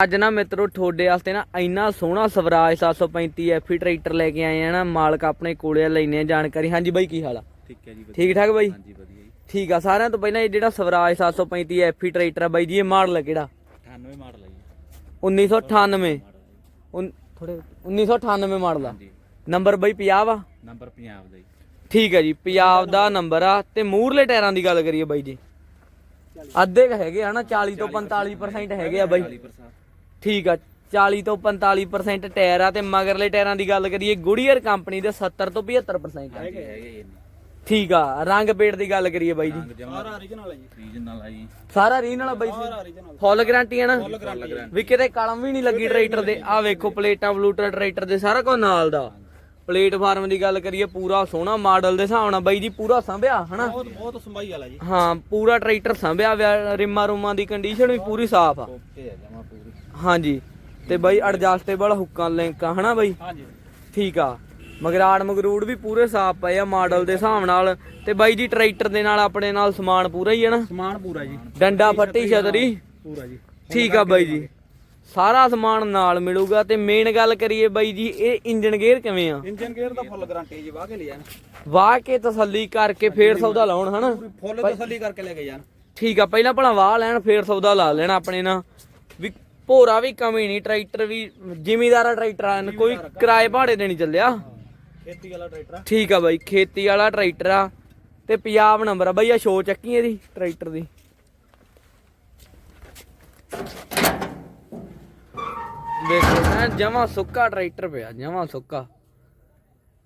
ਅੱਜ ਨਾ ਮਿੱਤਰੋ ਤੁਹਾਡੇ ਵਾਸਤੇ ਨਾ ਇੰਨਾ ਸੋਹਣਾ ਸਵਰਾਜ 735 ਐਫੀ ਟਰੈਕਟਰ ਲੈ ਕੇ ਆਏ ਆ ਨਾ ਮਾਲਕ ਆਪਣੇ ਕੋਲੇ ਆ, ਲੈਨੇ ਆ ਜਾਣਕਾਰੀ। ਹਾਂਜੀ ਬਾਈ ਕੀ ਹਾਲ ਆ? ਠੀਕ ਹੈ ਜੀ ਠੀਕ ਠਾਕ ਬਾਈ? ਹਾਂਜੀ ਵਧੀਆ ਜੀ। ਠੀਕ ਆ ਸਾਰਿਆਂ ਤੋਂ ਪਹਿਲਾਂ ਇਹ ਜਿਹੜਾ ਸਵਰਾਜ 735 ਐਫੀ ਟਰੈਕਟਰ ਆ ਬਾਈ ਜੀ ਇਹ ਮਾਡਲ ਆ ਕਿਹੜਾ? 98 ਮਾਡਲ ਹੈ ਜੀ। 1998 ਮਾਡਲ ਹੈ ਜੀ। ਉਨ- ਥੋੜੇ 1998 ਮਾਡਲ ਆ। ਨੰਬਰ ਬਾਈ 50 ਆ? ਨੰਬਰ ਪੰਜਾਬ ਦਾ ਜੀ। ਠੀਕ ਹੈ ਜੀ ਪੰਜਾਬ ਦਾ ਨੰਬਰ ਆ। ਤੇ ਮੂਰਲੇ ਟਾਇਰਾਂ ਦੀ ਗੱਲ ਕਰੀਏ ਬਾਈ ਜੀ। ਅੱਧੇ ਕੁ ਹੈਗੇ ਆ ਨਾ 40 ਤੋਂ 45% ਹੈਗੇ ਆ ਬਾਈ। 40% ਠੀਕ ਆ 40 ਤੋਂ 45% ਟਾਇਰ ਆ ਤੇ ਮਗਰਲੇ ਟਾਇਰਾਂ ਦੀ ਗੱਲ ਕਰੀਏ ਗੁੜੀਅਰ ਕੰਪਨੀ ਦੇ 70 ਤੋਂ 75% ਆ। ਹੈਗੇ ਹੈਗੇ ਜੀ। ਠੀਕ ਆ ਰੰਗ ਪੇੜ ਦੀ ਗੱਲ ਕਰੀਏ ਬਾਈ ਜੀ। ਜਮਾ ਓਰੀਜਨਲ ਹੈ ਜੀ। ਓਰੀਜਨਲ ਹੈ ਜੀ। ਸਾਰਾ ਰੀਜਨਲ ਬਾਈ ਫੁੱਲ ਗਾਰੰਟੀ ਆ ਨਾ? ਵੀ ਕਿਤੇ ਕਲਮ ਵੀ ਨਹੀਂ ਲੱਗੀ ਟਰੈਕਟਰ ਦੇ। ਆ ਵੇਖੋ ਪਲੇਟਾਂ ਬਲੂਟਰ ਟਰੈਕਟਰ ਦੇ ਸਾਰਾ ਕੁਝ ਨਾਲ ਦਾ। ਪਲੇਟਫਾਰਮ ਦੀ ਗੱਲ ਕਰੀਏ ਪੂਰਾ ਸੋਹਣਾ ਮਾਡਲ ਦੇ ਹਿਸਾਬ ਨਾਲ ਬਾਈ ਜੀ ਪੂਰਾ ਸੰਭਿਆ ਹਨਾ? ਬਹੁਤ ਬਹੁਤ ਸੰਭਾਈ ਵਾਲਾ ਜੀ। ਹਾਂ ਪੂਰਾ ਟਰੈਕਟਰ ਸੰਭਿਆ ਵਿਆ ਰਿਮਾ ਰੂਮਾਂ ਦੀ ਕੰਡੀਸ਼ਨ ਵੀ ਪੂਰੀ ਸਾਫ਼ ਆ। ਓਕੇ ਹੈ ਜਮਾ ਪੂਰੀ। ਹਾਂਜੀ ਤੇ ਬਾਈ ਐਡਜਸਟੇਬਲ ਹੁੱਕਾਂ ਲਿੰਕਾਂ ਹਨਾ ਬਾਈ? ਹਾਂਜੀ। ਠੀਕ ਆ। ਮਗਰਾੜ ਮਗਰੂੜ ਵੀ ਪੂਰੇ ਸਾਫ਼ ਪਏ ਆ ਮਾਡਲ ਦੇ ਹਿਸਾਬ ਨਾਲ। ਤੇ ਬਾਈ ਜੀ ਟਰੈਕਟਰ ਦੇ ਨਾਲ ਆਪਣੇ ਨਾਲ ਸਮਾਨ ਪੂਰਾ ਹੀ ਹੈ ਨਾ? ਸਮਾਨ ਪੂਰਾ ਜੀ। ਡੰਡਾ ਫੱਟੀ ਛਤਰੀ। ਪੂਰਾ ਜੀ। ਠੀਕ ਆ ਬਾਈ ਜੀ। ਸਾਰਾ ਸਮਾਨ ਨਾਲ ਮਿਲੂਗਾ ਤੇ ਮੇਨ ਗੱਲ ਕਰੀਏ ਬਾਈ ਜੀ ਇਹ ਇੰਜਨ ਗੇਅਰ ਕਿਵੇਂ ਆ? ਇੰਜਨ ਗੇਅਰ ਦਾ ਫੁੱਲ ਗਾਰੰਟੀ ਜੀ ਵਾਹ ਕੇ ਲਿਆ। ਵਾਹ ਕੇ ਤਸੱਲੀ ਕਰਕੇ ਫੇਰ ਸੌਦਾ ਲਾਉਣ ਹਨਾ? ਫੁੱਲ ਤਸੱਲੀ ਕਰਕੇ ਲੈ ਕੇ ਜਾਣ। ਠੀਕ ਆ ਪਹਿਲਾਂ ਭਲਾ ਵਾਹ ਲੈਣ ਫੇਰ ਸੌਦਾ ਲਾ ਲੈਣਾ ਆਪਣੇ ਨਾਲ। ਵੀ ਭੋਰਾ ਵੀ ਕਮੀ ਨਹੀਂ ਟਰੈਕਟਰ ਵੀ ਜ਼ਿਮੀਦਾਰਾ ਟਰੈਕਟਰ ਆ ਕੋਈ ਕਿਰਾਏ ਭਾੜੇ ਦੇ ਨਹੀਂ ਚੱਲਿਆ। ਖੇਤੀ ਵਾਲਾ ਟਰੈਕਟਰ ਠੀਕ ਆ ਬਾਈ ਖੇਤੀ ਵਾਲਾ ਟਰੈਕਟਰ ਆ ਤੇ ਪੰਜਾਬ ਨੰਬਰ ਆ। ਬਾਈ ਆ ਸ਼ੋ ਚੱਕੀ ਇਹਦੀ ਟਰੈਕਟਰ ਦੀ। ਦੇਖੋ ਮੈਂ ਜਮਾ ਸੁੱਕਾ ਟਰੈਕਟਰ ਪਿਆ ਜਮਾ ਸੁੱਕਾ।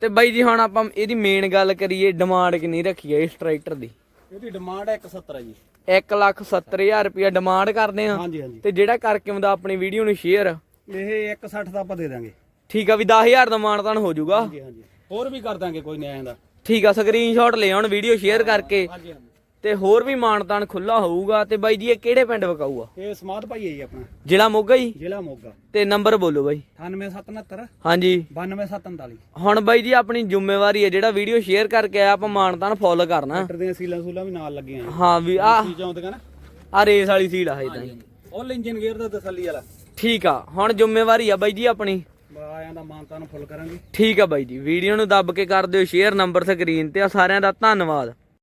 ਤੇ ਬਾਈ ਜੀ ਹੁਣ ਆਪਾਂ ਇਹਦੀ ਮੇਨ ਗੱਲ ਕਰੀਏ ਡਿਮਾਂਡ ਕਿੰਨੀ ਰੱਖੀ ਹੈ ਇਸ ਟਰੈਕਟਰ ਦੀ? ਇਹਦੀ ਡਿਮਾਂਡ ਹੈ 170 ਹੈ ਜੀ। 1 ਲੱਖ 70000 ਰੁਪਇਆ ਡਿਮਾਂਡ ਕਰਦੇ ਆ ਹਾਂਜੀ ਹਾਂਜੀ। ਤੇ ਜਿਹੜਾ ਕਰਕੇ ਹੁੰਦਾ ਆਪਣੀ ਵੀਡੀਓ ਨੂੰ ਸ਼ੇਅਰ ਇਹ 160 ਦਾ ਆਪਾਂ ਦੇ ਦਾਂਗੇ ਠੀਕ ਆ ਵੀ 10000 ਦਾ ਮਾਨਤਾਨ ਹੋ ਜਾਊਗਾ। ਹਾਂਜੀ ਹਾਂਜੀ। ਹੋਰ ਵੀ ਕਰ ਦਾਂਗੇ ਕੋਈ ਨਿਆਂ ਦਾ ਠੀਕ ਆ ਸਕਰੀਨਸ਼ਾਟ ਲੈ ਆਉਣ ਵੀਡੀਓ ਸ਼ੇਅਰ ਕਰਕੇ। ਹਾਂਜੀ ਹਾਂਜੀ। ਤੇ ਹੋਰ ਵੀ ਮਾਨਤਾਨ ਖੁੱਲਾ ਹੋਊਗਾ ਤੇ ਬਾਈ ਜੀ ਇਹ ਕਿਹੜੇ ਪਿੰਡ ਵਕਾਊਗਾ ਇਹ ਸਮਾਦ ਭਾਈ ਹੈ ਜੀ ਆਪਣਾ ਜ਼ਿਲ੍ਹਾ ਮੋਗਾ ਹੀ ਜ਼ਿਲ੍ਹਾ ਮੋਗਾ ਤੇ ਨੰਬਰ ਬੋਲੋ ਬਾਈ 98769 ਹਾਂਜੀ 92743 ਹੁਣ ਬਾਈ ਜੀ ਆਪਣੀ ਜ਼ਿੰਮੇਵਾਰੀ ਹੈ ਜਿਹੜਾ ਵੀਡੀਓ ਸ਼ੇਅਰ ਕਰਕੇ ਆਇਆ ਆਪਾਂ ਮਾਨਤਾਨ ਫੋਲੋ ਕਰਨਾ ਟਰੈਕਟਰ ਦੀਆਂ ਸੀਲਾਂ ਸੂਲਾਂ ਵੀ ਨਾਲ ਲੱਗੀਆਂ ਜੀ ਹਾਂ ਵੀ ਆ ਚੀਜ਼ਾਂ ਹੁੰਦੀਆਂ ਨਾ ਆ ਰੇਸ ਵਾਲੀ ਸੀਟ ਆ ਇਦਾਂ ਆਲ ਇੰਜਨ ਗੇਅਰ ਦਾ ਤਸੱਲੀ ਵਾਲਾ ਠੀਕ ਆ ਹੁਣ ਜ਼ਿੰਮੇਵਾਰੀ ਆ ਬਾਈ ਜੀ ਆਪਣੀ ਆਇਆਂ ਦਾ ਫੁੱਲ ਕਰਾਂਗੇ ਠੀਕ ਆ ਬਾਈ ਜੀ ਵੀਡੀਓ ਨੂੰ ਦੱਬ ਕੇ ਕਰ ਦਿਓ ਸ਼ੇਅਰ ਨੰਬਰ ਸਕਰੀਨ ਤੇ ਆ ਸਾਰਿਆਂ ਦਾ ਧੰਨਵਾਦ